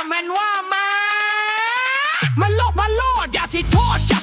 ถ้มันว่ามา มันโลกมันโลดอย่าสิโทษ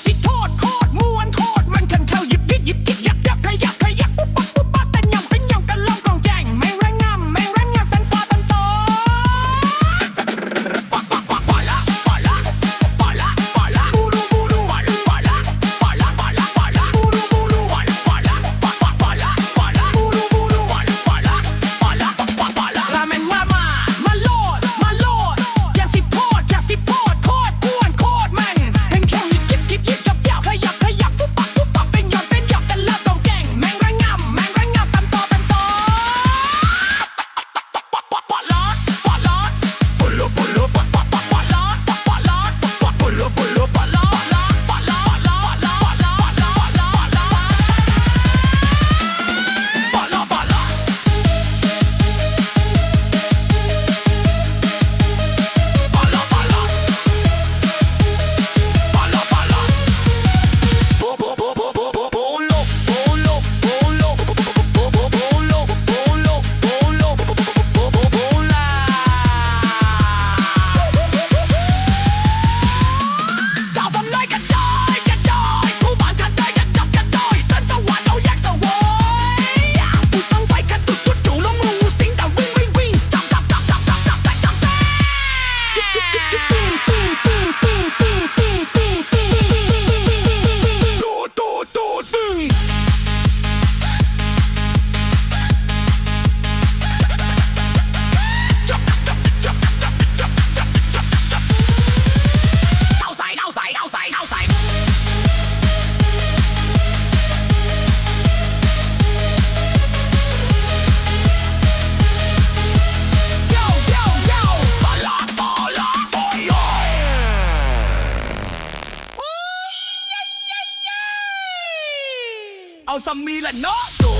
าวซัมมีละเนาะสู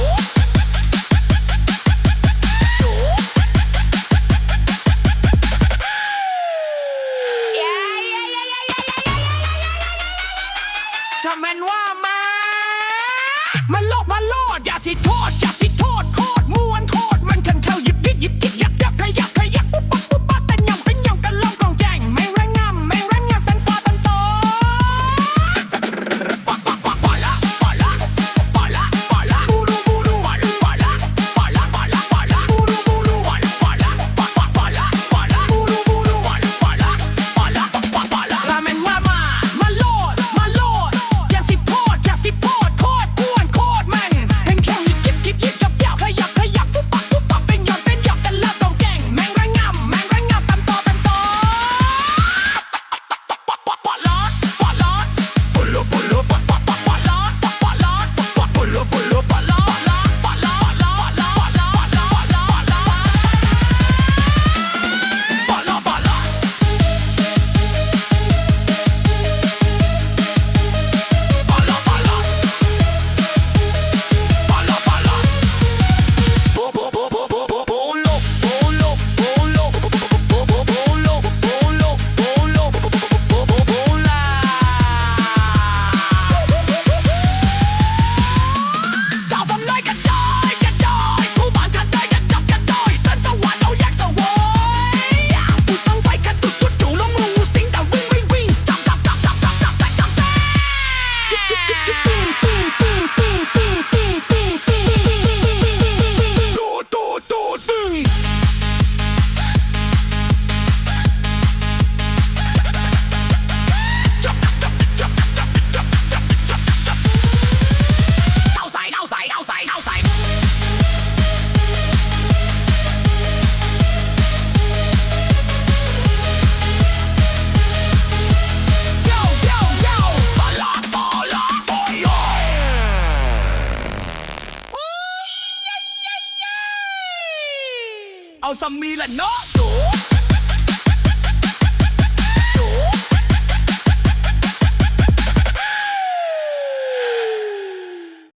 ทำมันว่ามามัน เอาซัมมีละเนาะ